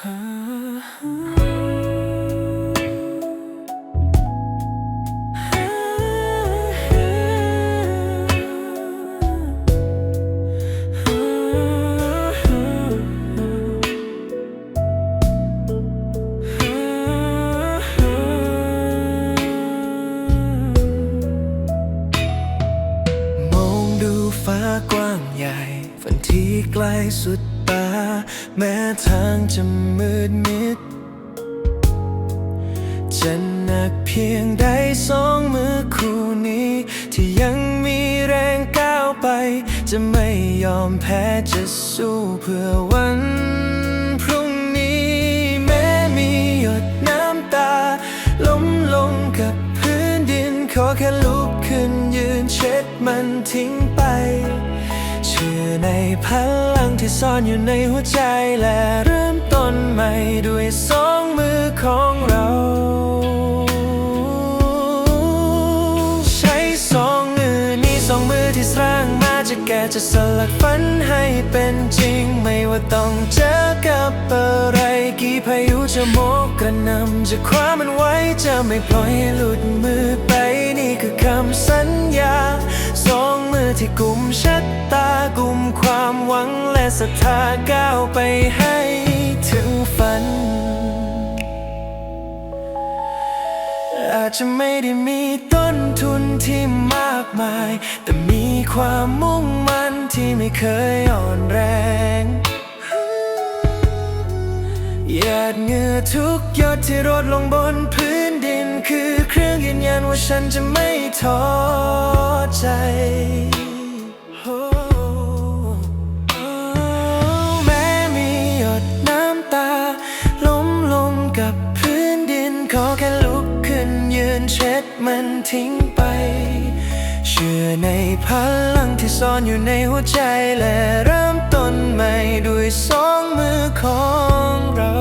มองดูฟ้ากว้างใหญ่ ฝันที่ไกลสุด แม้ทางจะมืดมิด จะหนักเพียงใดสองมือคู่นี้ ที่ยังมีแรงก้าวไป จะไม่ยอมแพ้จะสู้เพื่อวันพรุ่งนี้ แม้มีหยดน้ำตา ล้มลงกับพื้นดิน ขอแค่ลุกขึ้นยืนเช็ดมันทิ้งไป เชื่อในพลัง ที่ซ่อนอยู่ในหัวใจ และเริ่มต้นใหม่ด้วยสองมือของเรา ใช้สองมือนี้สองมือที่สร้างมาจะแก่จะสลักฝันให้เป็นจริง ไม่ว่าต้องเจอกับอะไร กี่พายุจะโมกกระนำจะคว้ามันไว้จะไม่ปล่อยให้หลุดมือไปนี่คือคำสัญญาสองมือที่กุมชัดตากุมความหวัง ศรัทธาก้าวไปให้ถึงฝัน อาจจะไม่ได้มีต้นทุนที่มากมาย แต่มีความมุ่งมั่นที่ไม่เคยอ่อนแรงหยาดเหงื่อทุกหยดที่รดลงบนพื้นดิน คือเครื่องยืนยันว่าฉันจะไม่ท้อใจ ขอแค่ลุกขึ้นยืนเช็ดมันทิ้งไป เชื่อในพลังที่ซ่อนอยู่ในหัวใจและเริ่มต้นใหม่ด้วยสองมือของเรา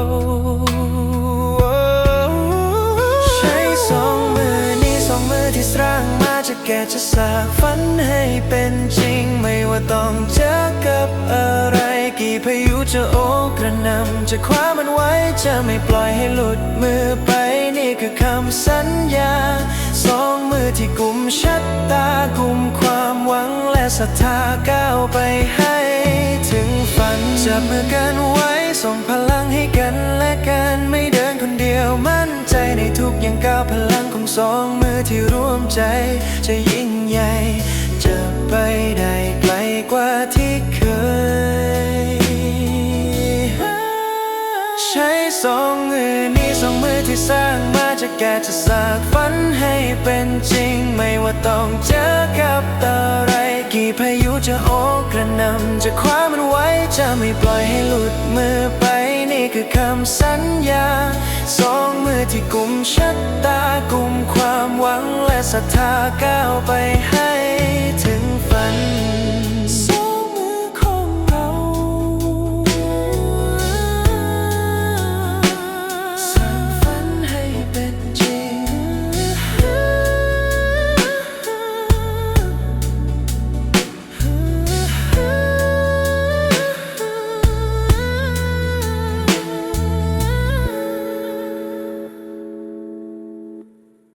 ใช้สองมือนี้สองมือที่สร้างมาจะแก่จะสาฝันให้เป็นจริงไม่ว่าต้องเจอกับอะไรกี่พายุจะโอบกระนำจะคว้ามันไว้จะไม่ปล่อยให้หลุดมือไป คือคำสัญญา สองมือที่กุมชัดตากุมความหวังและศรัทธาก้าวไปให้ถึงฝันจับมือกันไว้ส่งพลังให้กันและกันไม่เดินคนเดียวมั่นใจในทุกอย่างก้าวพลังของสองมือที่ร่วมใจจะยิ่ง ใช้สองมือนี้สองมือที่สร้างมาจะแก่จะสางฝันให้เป็นจริง ไม่ว่าต้องเจอกับอะไร กี่พายุจะโอบกระนำจะคว้ามันไว้จะไม่ปล่อยให้หลุดมือไป นี่คือคำสัญญา สองมือที่กุมชัดตากุมความหวังและศรัทธาก้าวไปให้